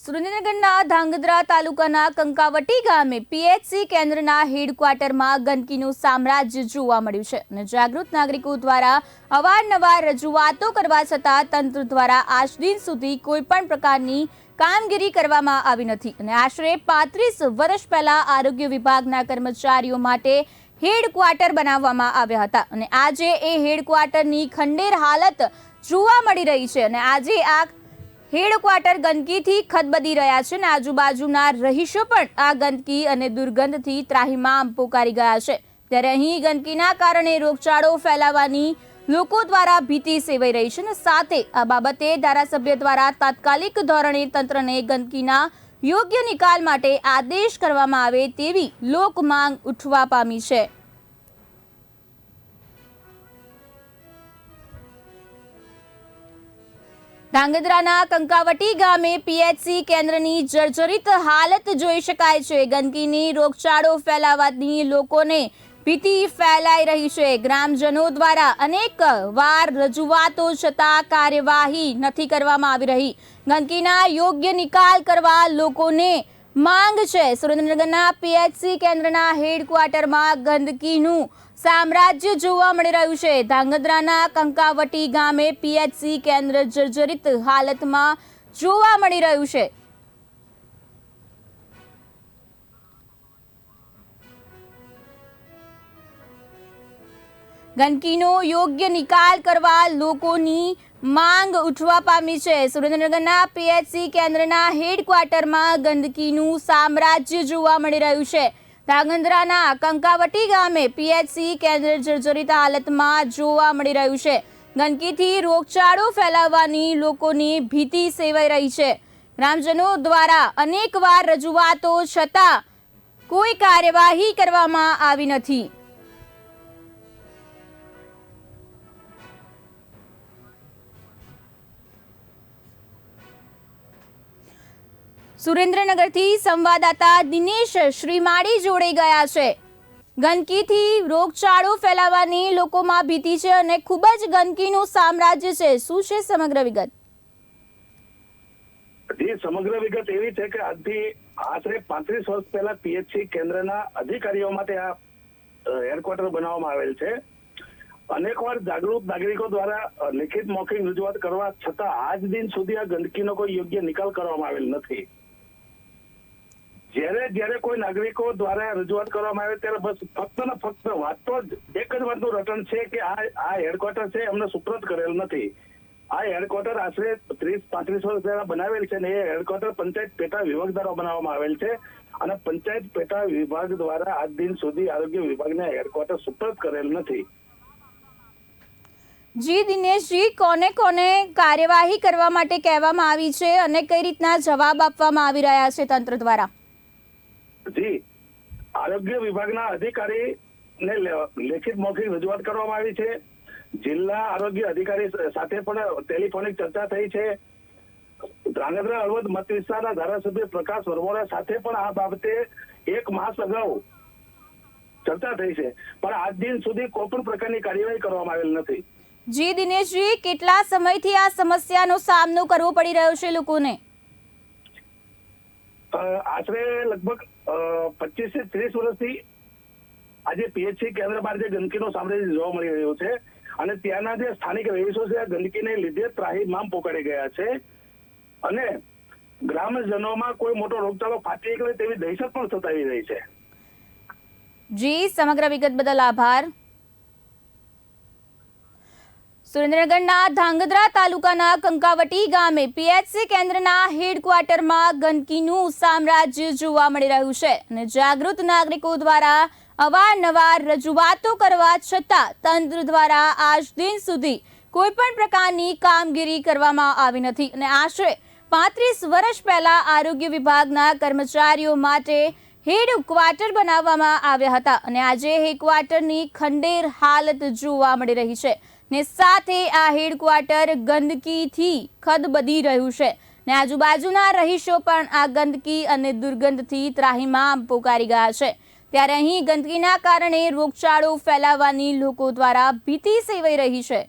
સુરેન્દ્રનગરના ધાંગધ્રા તાલુકાના કંકાવટી ગામે પીએચસી કેન્દ્રના હેડક્વાર્ટરમાં ગંદકીનું સામ્રાજ્ય જોવા મળ્યું છે અને જાગૃત નાગરિકો દ્વારા અવારનવાર રજૂઆતો કરવા છતાં તંત્ર દ્વારા આજ દિન સુધી કોઈ પણ પ્રકારની કામગીરી કરવામાં આવી નથી અને આશરે પાંત્રીસ વર્ષ પહેલા આરોગ્ય વિભાગના કર્મચારીઓ માટે હેડક્વાર્ટર બનાવવામાં આવ્યા હતા અને આજે એ હેડક્વાર્ટરની ખંડેર હાલત જોવા મળી રહી છે અને આજે આ હેડક્વાર્ટર ગંદકીથી ખદબદી રહ્યા છે અને આજુબાજુના રહીશો પણ આ ગંદકી અને દુર્ગંધથી ત્રાહિમામ પોકારી ગયા છે. ત્યારે અહીં ગંદકીના કારણે રોગચાળો ફેલાવાની લોકો દ્વારા ભીતિ સેવાઈ રહી છે અને સાથે આ બાબતે ધારાસભ્ય દ્વારા તાત્કાલિક ધોરણે તંત્રને ગંદકીના યોગ્ય નિકાલ માટે આદેશ કરવામાં આવે તેવી લોક માંગ ઉઠવા પામી છે. ધાંગધ્રાના કંકાવટી ગામે પીએચસી કેન્દ્રની જર્જરિત હાલત જોઈ શકાય છે. ગંદકીની રોગચાળો ફેલાવાથી લોકોને ભીતિ ફેલાઈ રહી છે. ગ્રામજનો દ્વારા અનેક વાર રજૂઆતો છતાં કાર્યવાહી નથી કરવામાં આવી રહી. ગંદકીના યોગ્ય નિકાલ કરવા લોકોને માંગ છે. સુરેન્દ્રનગરના પીએચસી કેન્દ્રના હેડક્વાર્ટરમાં ગંદકીનું સામ્રાજ્ય જોવા મળી રહ્યું છે. ધાંગધ્રાના કંકાવટી ગામે પીએચસી કેન્દ્ર જર્જરિત હાલતમાં જોવા મળી રહ્યું છે. ગંદકીનો યોગ્ય નિકાલ કરવા લોકોની માંગ ઉઠવા પામી છે. સુરેન્દ્રનગરના પીએચસી કેન્દ્રના હેડક્વાર્ટરમાં ગંદકીનું સામ્રાજ્ય જોવા મળી રહ્યું છે. ધાંગધ્રાના કંકાવટી ગામે પીએચસી કેન્દ્ર જર્જરિત હાલતમાં જોવા મળી રહ્યું છે. ગંદકીથી રોગચાળો ફેલાવવાની લોકોની ભીતિ સેવાઈ રહી છે. ગ્રામજનો દ્વારા અનેકવાર રજૂઆતો છતાં કોઈ કાર્યવાહી કરવામાં આવી નથી. સુરેન્દ્રનગરથી સંવાદદાતા દિનેશ શ્રીમાળી જોડે ગયા છે. ગંદકીથી રોગચાળો ફેલાવાની લોકોમાં ભીતિ છે અને ખૂબ જ ગંદકીનું સામ્રાજ્ય છે. શું છે સમગ્ર વિગત? જી, સમગ્ર વિગત એવી છે કે આજથી આશરે પાંત્રીસ વર્ષ પહેલા પીએચસી કેન્દ્રના અધિકારીઓ માટે આ હેડક્વાર્ટર બનાવવામાં આવેલ છે. અનેકવાર જાગૃત નાગરિકો દ્વારા લિખિત મૌખિક રજૂઆત કરવા છતાં આજ દિન સુધી આ ગંદકીનો કોઈ યોગ્ય નિકાલ કરવામાં આવેલ નથી. જ્યારે જ્યારે કોઈ નાગરિકો દ્વારા રજૂઆત કરવામાં આવે ત્યારે બસ ફક્ત ને ફક્ત વાતો જ, એક જ વાતનું રટણ છે કે આ આ હેડક્વાર્ટર છે અમને સુપ્રત કરેલ નથી. આ હેડક્વાર્ટર આશરે ત્રીસ, પાંત્રીસ વર્ષ પહેલા બનાવેલ છે ને એ હેડક્વાર્ટર પંચાયત પેટા વિભાગ દ્વારા બનાવવામાં આવેલ છે. અને પંચાયત પેટા વિભાગ દ્વારા આજ દિન સુધી આરોગ્ય વિભાગને હેડક્વાર્ટર સુપ્રત કરેલ નથી. જી દિનેશજી, કોને કોને કાર્યવાહી કરવા માટે કહેવામાં આવી છે અને કઈ રીતના જવાબ આપવામાં આવી રહ્યા છે તંત્ર દ્વારા? જી આરોગ્ય વિભાગના અધિકારી ને લેખિત મૌખિક રજૂઆત કરવામાં આવી છે. જિલ્લા આરોગ્ય અધિકારી સાથે પણ ટેલિફોનિક ચર્ચા થઈ છે. ધ્રાંગધ્રા હળવદ મત વિસ્તારના ધારાસભ્ય પ્રકાશ વરમોરા સાથે પણ આ બાબતે એક માસ અગાઉ ચર્ચા થઈ છે. પણ આજ દિન સુધી કોઈ પણ પ્રકારની કાર્યવાહી કરવામાં આવેલ નથી. જી દિનેશજી, કેટલા સમયથી આ સમસ્યાનો સામનો કરવો પડી રહ્યો છે લોકોને? આશરે લગભગ પચીસથી ત્રીસ વર્ષથી આજે પીએચસી કેન્દ્ર બહાર જે ગંદકીનો સામ્રાજ્ય જોવા મળી રહ્યો છે અને ત્યાંના જે સ્થાનિક રહીશો છે ગંદકીને લીધે ત્રાહિમામ પોકાડી ગયા છે. અને ગ્રામજનોમાં કોઈ મોટો રોગચાળો ફાટી નીકળે તેવી દહેશત પણ સતાવી રહી છે. જી, સમગ્ર વિગત બદલ આભાર. સુરેન્દ્રનગરના ધાંગધ્રા તાલુકાના કંકાવટી ગામે પીએચસી કેન્દ્રના હેડક્વાર્ટરમાં ગંદકીનું સામ્રાજ્ય જોવા મળી રહ્યું છે અને જાગૃત નાગરિકો દ્વારા અવારનવાર રજૂઆતો કરવા છતાં તંત્ર દ્વારા આજ દિન સુધી કોઈ પણ પ્રકારની કામગીરી કરવામાં આવી નથી અને આશરે પાંત્રીસ વર્ષ પહેલા આરોગ્ય વિભાગના કર્મચારીઓ માટે હેડ ક્વાર્ટર બનાવવામાં આવ્યા હતા અને આજે હેડક્વાર્ટરની ખંડેર હાલત જોવા મળી રહી છે. ને સાથે આ હેડક્વાર્ટર ગંદકીથી ખદબદી રહ્યું છે. ને આજુબાજુના રહીશો પણ આ ગંદકી અને દુર્ગંધથી ત્રાહીમામ પોકારી ગયા છે. ત્યારે અહીં ગંદકીના કારણે રોગચાળો ફેલાવવાની લોકો દ્વારા ભીતિ સેવાઈ રહી છે.